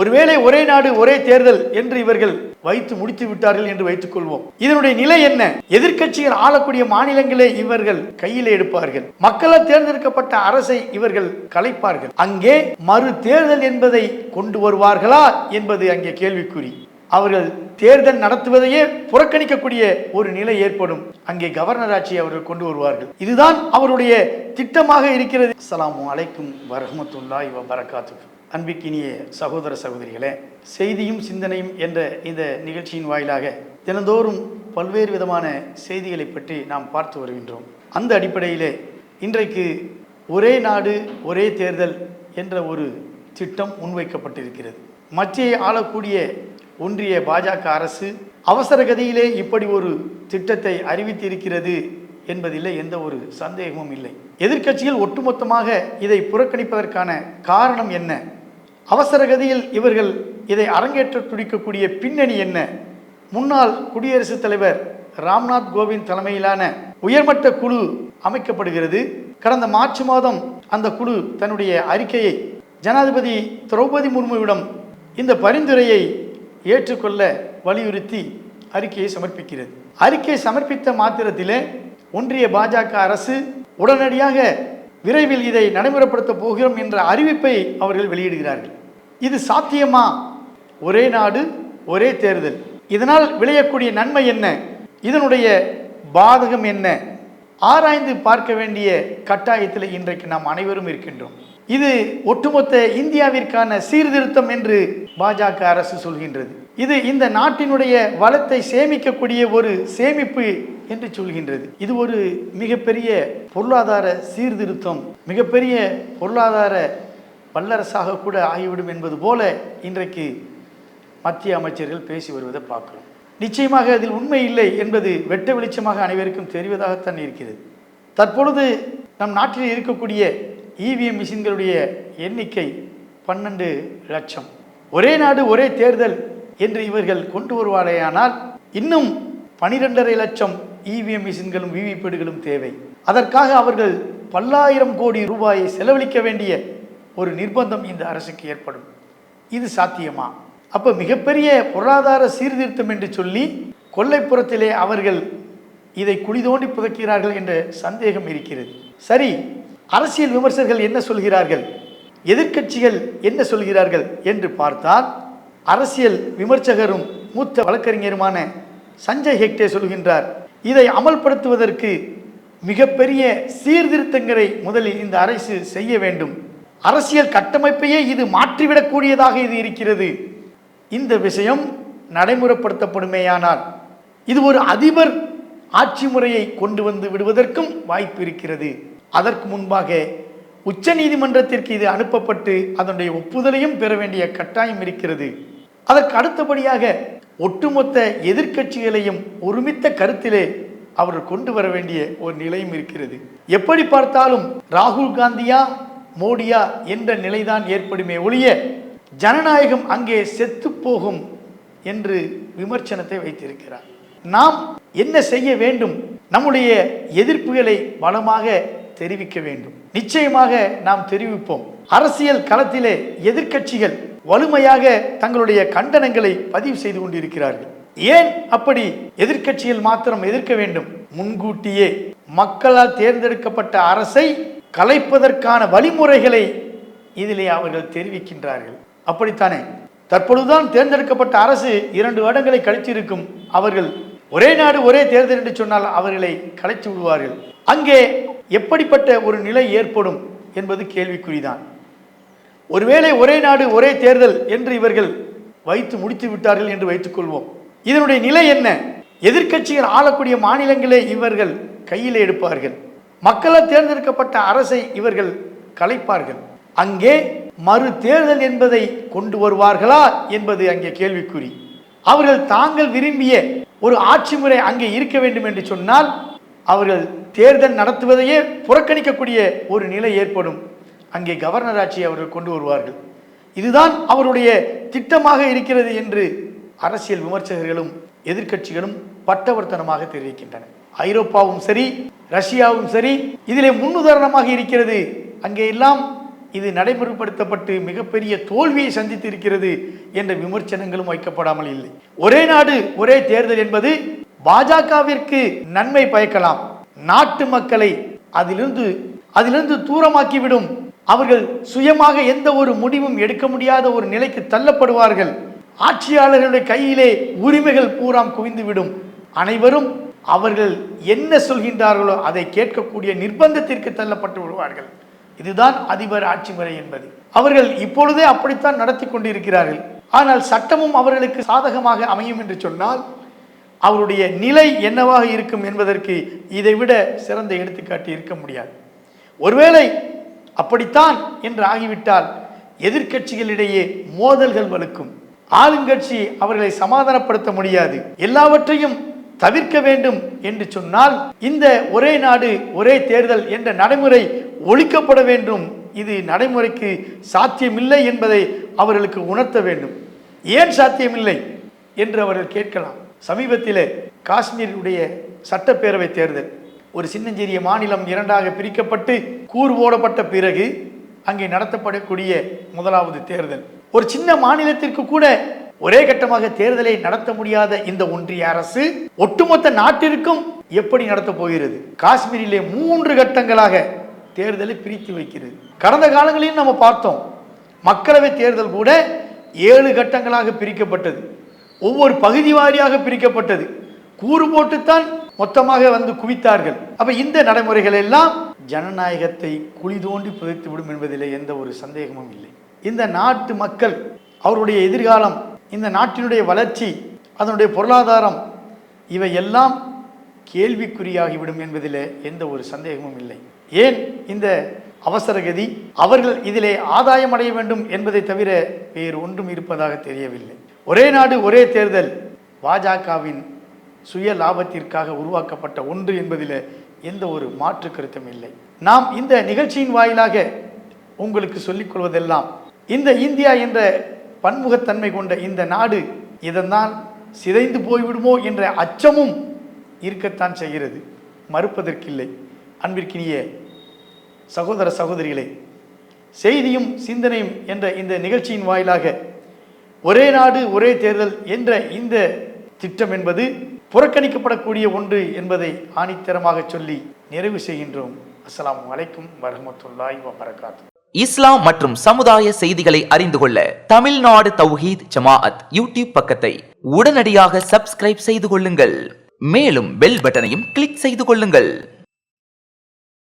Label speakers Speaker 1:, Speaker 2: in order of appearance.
Speaker 1: ஒருவேளை ஒரே நாடு ஒரே தேர்தல் என்று இவர்கள் வைத்து முடித்து விட்டார்கள் என்று வைத்துக் கொள்வோம். இதனுடைய நிலை என்ன? எதிர்க்கட்சிகள் ஆளக்கூடிய மாநிலங்களே இவர்கள் கையில் எடுப்பார்கள். மக்களால் தேர்ந்தெடுக்கப்பட்ட அரசை இவர்கள் கலைப்பார்கள். அங்கே மறு தேர்தல் என்பதை கொண்டு வருவார்களா என்பது அங்கே கேள்விக்குறி. அவர்கள் தேர்தல் நடத்துவதையே புறக்கணிக்கக்கூடிய ஒரு நிலை ஏற்படும். அங்கே கவர்னர் ஆட்சியை அவர்கள் கொண்டு வருவார்கள். இதுதான் அவருடைய திட்டமாக இருக்கிறது. அஸ்ஸலாமு அலைக்கும் வரஹ்மத்துல்லாஹி வ அன்பிக்கினிய சகோதர சகோதரிகளே செய்தியும் சிந்தனையும் என்ற இந்த நிகழ்ச்சியின் வாயிலாக தினந்தோறும் பல்வேறு விதமான செய்திகளை பற்றி நாம் பார்த்து வருகின்றோம். அந்த அடிப்படையிலே இன்றைக்கு ஒரே நாடு ஒரே தேர்தல் என்ற ஒரு திட்டம் முன்வைக்கப்பட்டிருக்கிறது. மத்திய ஆளக்கூடிய ஒன்றிய பாஜக அரசு அவசர கதியிலே இப்படி ஒரு திட்டத்தை அறிவித்திருக்கிறது என்பதில் எந்த ஒரு சந்தேகமும் இல்லை. எதிர்க்கட்சிகள் ஒட்டுமொத்தமாக இதை புறக்கணிப்பதற்கான காரணம் என்ன? அவசர கதியில் இவர்கள் இதை அரங்கேற்ற துடிக்கக்கூடிய பின்னணி என்ன? முன்னாள் குடியரசுத் தலைவர் ராம்நாத் கோவிந்த் தலைமையிலான உயர்மட்ட குழு அமைக்கப்படுகிறது. கடந்த மார்ச் மாதம் அந்த குழு தன்னுடைய அறிக்கையை ஜனாதிபதி திரௌபதி முர்முவிடம் இந்த பரிந்துரையை ஏற்றுக்கொள்ள வலியுறுத்தி அறிக்கையை சமர்ப்பிக்கிறது. அறிக்கை சமர்ப்பித்த மாத்திரத்திலே ஒன்றிய பாஜக அரசு உடனடியாக விரைவில் இதை நடைமுறைப்படுத்தப் போகிறோம் என்ற அறிவிப்பை அவர்கள் வெளியிடுகிறார்கள். இது சாத்தியமா? ஒரே நாடு ஒரே தேர்தல். இதனால் விளையக்கூடிய நன்மை என்ன? இதனுடைய பாதகம் என்ன? ஆராய்ந்து பார்க்க வேண்டிய கட்டாயத்தில் இன்றைக்கு நாம் அனைவரும் இருக்கின்றோம். இது ஒட்டுமொத்த இந்தியாவிற்கான சீர்திருத்தம் என்று பாஜக அரசு சொல்கின்றது. இது இந்த நாட்டினுடைய வளத்தை சேமிக்கக்கூடிய ஒரு சேமிப்பு என்று சொல்கின்றது. இது ஒரு மிகப்பெரிய பொருளாதார சீர்திருத்தம் மிகப்பெரிய பொருளாதார வல்லரசாக கூட ஆகிவிடும் என்பது போல இன்றைக்கு மத்திய அமைச்சர்கள் பேசி வருவதை பார்க்கிறோம். நிச்சயமாக அதில் உண்மை இல்லை என்பது வெட்ட வெளிச்சமாக அனைவருக்கும் தெரிவதாகத்தான் இருக்கிறது. தற்பொழுது நம் நாட்டில் இருக்கக்கூடிய இவிஎம் மிஷின்களுடைய எண்ணிக்கை பன்னெண்டு லட்சம். ஒரே நாடு ஒரே தேர்தல் என்று இவர்கள் கொண்டு வருவாரேயானால் இன்னும் பனிரெண்டரை லட்சம் இவிஎம் மிஷின்களும் விவிபேடுகளும் தேவை. அதற்காக அவர்கள் பல்லாயிரம் கோடி ரூபாயை செலவழிக்க வேண்டிய ஒரு நிர்பந்தம் இந்த அரசுக்கு ஏற்படும். இது சாத்தியமா? அப்போ மிகப்பெரிய பொருளாதார சீர்திருத்தம் என்று சொல்லி கொல்லைப்புறத்திலே அவர்கள் இதை குழி தோண்டி புதைக்கிறார்கள் என்ற சந்தேகம் இருக்கிறது. சரி அரசியல் விமர்சகர்கள் என்ன சொல்கிறார்கள்? எதிர்க்கட்சிகள் என்ன சொல்கிறார்கள் என்று பார்த்தால் அரசியல் விமர்சகரும் மூத்த வழக்கறிஞருமான சஞ்சய் ஹெக்டே சொல்கின்றார் இதை அமல்படுத்துவதற்கு மிகப்பெரிய சீர்திருத்தங்களை முதலில் இந்த அரசு செய்ய வேண்டும். அரசியல் கட்டமைப்பையே இது மாற்றிவிடக்கூடியதாக இது இருக்கிறது. இந்த விஷயம் நடைமுறைப்படுத்தப்படுமேயானால் இது ஒரு அதிபர் ஆட்சி முறையை கொண்டு வந்து விடுவதற்கும் வாய்ப்பு இருக்கிறது. அதற்கு முன்பாக உச்ச நீதிமன்றத்திற்கு இது அனுப்பப்பட்டு அதனுடைய ஒப்புதலையும் பெற வேண்டிய கட்டாயம் இருக்கிறது. அதற்கு அடுத்தபடியாக ஒட்டுமொத்த எதிர்க்கட்சிகளையும் ஒருமித்த கருத்திலே அவர்கள் கொண்டு வர வேண்டிய ஒரு நிலையும் இருக்கிறது. எப்படி பார்த்தாலும் ராகுல் காந்தியா மோடியா என்ற நிலைதான் ஏற்படுமே ஒழிய ஜனநாயகம் அங்கே செத்து போகும் என்று விமர்சனத்தை வைத்திருக்கிறார். நாம் என்ன செய்ய வேண்டும்? நம்முடைய எதிர்ப்புகளை பலமாக தெரிவிக்க வேண்டும். நிச்சயமாக நாம் தெரிவிப்போம். அரசியல் களத்திலே எதிர்க்கட்சிகள் வலிமையாக தங்களுடைய கண்டனங்களை பதிவு செய்து கொண்டிருக்கிறார்கள். ஏன் அப்படி எதிர்க்கட்சியில் மாத்திரம் எதிர்க்க வேண்டும்? முன்கூட்டியே மக்களால் தேர்ந்தெடுக்கப்பட்ட அரசை கலைப்பதற்கான வழிமுறைகளை இதிலே அவர்கள் தெரிவிக்கின்றார்கள். அப்படித்தானே? தற்பொழுதுதான் தேர்ந்தெடுக்கப்பட்ட அரசு இரண்டு வருடங்களை கழித்திருக்கும். அவர்கள் ஒரே நாடு ஒரே தேர்தல் என்று சொன்னால் அவர்களை கலைத்து விடுவார்கள். அங்கே எப்படிப்பட்ட ஒரு நிலை ஏற்படும் என்பது கேள்விக்குறிதான். ஒருவேளை ஒரே நாடு ஒரே தேர்தல் என்று இவர்கள் வைத்து முடித்து விட்டார்கள் என்று வைத்துக்கொள்வோம் இதனுடைய நிலை என்ன? எதிர்க்கட்சிகள் ஆளக்கூடிய மாநிலங்களே இவர்கள் கையில் எடுப்பார்கள். மக்களால் தேர்ந்தெடுக்கப்பட்ட அரசை இவர்கள் கலைப்பார்கள். அங்கே மறு தேர்தல் என்பதை கொண்டு வருவார்களா என்பது அங்கே கேள்விக்குறி. அவர்கள் தாங்கள் விரும்பிய ஒரு ஆட்சி முறை அங்கே இருக்க வேண்டும் என்று சொன்னால் அவர்கள் தேர்தல் நடத்துவதையே புறக்கணிக்கக்கூடிய ஒரு நிலை ஏற்படும். அங்கே கவர்னர் ஆட்சியை அவர்கள் கொண்டு வருவார்கள். இதுதான் அவருடைய திட்டமாக இருக்கிறது என்று அரசியல் விமர்சகர்களும் எதிர்க்கட்சிகளும் பட்டவர்த்தனமாக தெரிவிக்கின்றன. ஐரோப்பாவும் சரி ரஷ்யாவும் சரி இதிலே முன்னுதாரணமாக இருக்கிறது. அங்கே எல்லாம் இது நடைமுறைப்படுத்தப்பட்டு மிகப்பெரிய தோல்வியை சந்தித்து இருக்கிறது என்ற விமர்சனங்களும் வைக்கப்படாமல் இல்லை. ஒரே நாடு ஒரே தேர்தல் என்பது பாஜகவிற்கு நன்மை பயக்கலாம். நாட்டு மக்களை அதிலிருந்து அதிலிருந்து தூரமாக்கிவிடும் அவர்கள் சுயமாக எந்த ஒரு முடிவும் எடுக்க முடியாத ஒரு நிலைக்கு தள்ளப்படுவார்கள். ஆட்சியாளர்களுடைய கையிலே உரிமைகள் பூராம் குவிந்துவிடும். அனைவரும் அவர்கள் என்ன சொல்கின்றார்களோ அதை கேட்கக்கூடிய நிர்பந்தத்திற்கு தள்ளப்பட்டு விடுவார்கள். இதுதான் அதிபர் ஆட்சி முறை என்பது. அவர்கள் இப்பொழுதே அப்படித்தான் நடத்தி கொண்டிருக்கிறார்கள். ஆனால் சட்டமும் அவர்களுக்கு சாதகமாக அமையும் என்று சொன்னால் அவருடைய நிலை என்னவாக இருக்கும் என்பதற்கு இதைவிட சிறந்த எடுத்துக்காட்டு இருக்க முடியாது. ஒருவேளை அப்படித்தான் என்று ஆகிவிட்டால் எதிர்க்கட்சிகளிடையே மோதல்கள் வலுக்கும். ஆளுங்கட்சி அவர்களை சமாதானப்படுத்த முடியாது. எல்லாவற்றையும் தவிர்க்க வேண்டும் என்று சொன்னால் இந்த ஒரே நாடு ஒரே தேர்தல் என்ற நடைமுறை ஒழிக்கப்பட வேண்டும். இது நடைமுறைக்கு சாத்தியமில்லை என்பதை அவர்களுக்கு உணர்த்த வேண்டும். ஏன் சாத்தியமில்லை என்று அவர்கள் கேட்கலாம். சமீபத்தில் காஷ்மீருடைய சட்டப்பேரவை தேர்தல். ஒரு சின்னஞ்சிறிய மாநிலம் இரண்டாக பிரிக்கப்பட்டு கூறு போடப்பட்ட பிறகு அங்கே நடத்தப்படக்கூடிய முதலாவது தேர்தல். ஒரு சின்ன மாநிலத்திற்கு கூட ஒரே கட்டமாக தேர்தலை நடத்த முடியாத இந்த ஒன்றிய அரசு ஒட்டுமொத்த நாட்டிற்கும் எப்படி நடத்த போகிறது? காஷ்மீரிலே மூன்று கட்டங்களாக தேர்தலை பிரித்து வைக்கிறது. கடந்த காலங்களிலும் நம்ம பார்த்தோம் மக்களவை தேர்தல் கூட ஏழு கட்டங்களாக பிரிக்கப்பட்டது. ஒவ்வொரு பகுதி வாரியாக பிரிக்கப்பட்டது. கூறு போட்டுத்தான் மொத்தமாக வந்து குவித்தார்கள். அப்ப இந்த நடைமுறைகள் எல்லாம் ஜனநாயகத்தை குழி தோண்டி புதைத்து விடும் என்பதிலே எந்த ஒரு சந்தேகமும் இல்லை. இந்த நாட்டு மக்கள் அவருடைய எதிர்காலம் இந்த நாட்டினுடைய வளர்ச்சி அதனுடைய பொருளாதாரம் இவை எல்லாம் கேள்விக்குறியாகிவிடும் என்பதிலே எந்த ஒரு சந்தேகமும் இல்லை. ஏன் இந்த அவசரகதி அவர்கள் இதிலே ஆதாயம் அடைய வேண்டும் என்பதை தவிர வேறு ஒன்றும் இருப்பதாக தெரியவில்லை. ஒரே நாடு ஒரே தேர்தல். பாஜகவின் சுய லாபத்திற்காக உருவாக்கப்பட்ட ஒன்று என்பதில் எந்த ஒரு மாற்று கருத்தும் இல்லை. நாம் இந்த நிகழ்ச்சியின் வாயிலாக உங்களுக்கு சொல்லிக் கொள்வதெல்லாம் இந்த இந்தியா என்ற பன்முகத்தன்மை கொண்ட இந்த நாடு இதனால் சிதைந்து போய்விடுமோ என்ற அச்சமும் இருக்கத்தான் செய்கிறது. மறுப்பதற்கில்லை. அன்பிற்கினிய சகோதர சகோதரிகளே செய்தியும் சிந்தனையும் என்ற இந்த நிகழ்ச்சியின் வாயிலாக ஒரே நாடு ஒரே தேர்தல் என்ற இந்த திட்டம் என்பது புறக்கணிக்கப்படக்கூடிய ஒன்று என்பதை ஆணித்தரமாக சொல்லி நிறைவு செய்கின்றோம். அஸ்லாம் அலைக்கும் வரமத்துல்லாய் வபரகாத்து
Speaker 2: இஸ்லாம் மற்றும் சமுதாய செய்திகளை அறிந்து கொள்ள தமிழ்நாடு தௌஹீத் ஜமாஅத் யூடியூப் பக்கத்தை உடனடியாக சப்ஸ்கிரைப் செய்து கொள்ளுங்கள். மேலும் பெல் பட்டனையும் கிளிக் செய்து கொள்ளுங்கள்.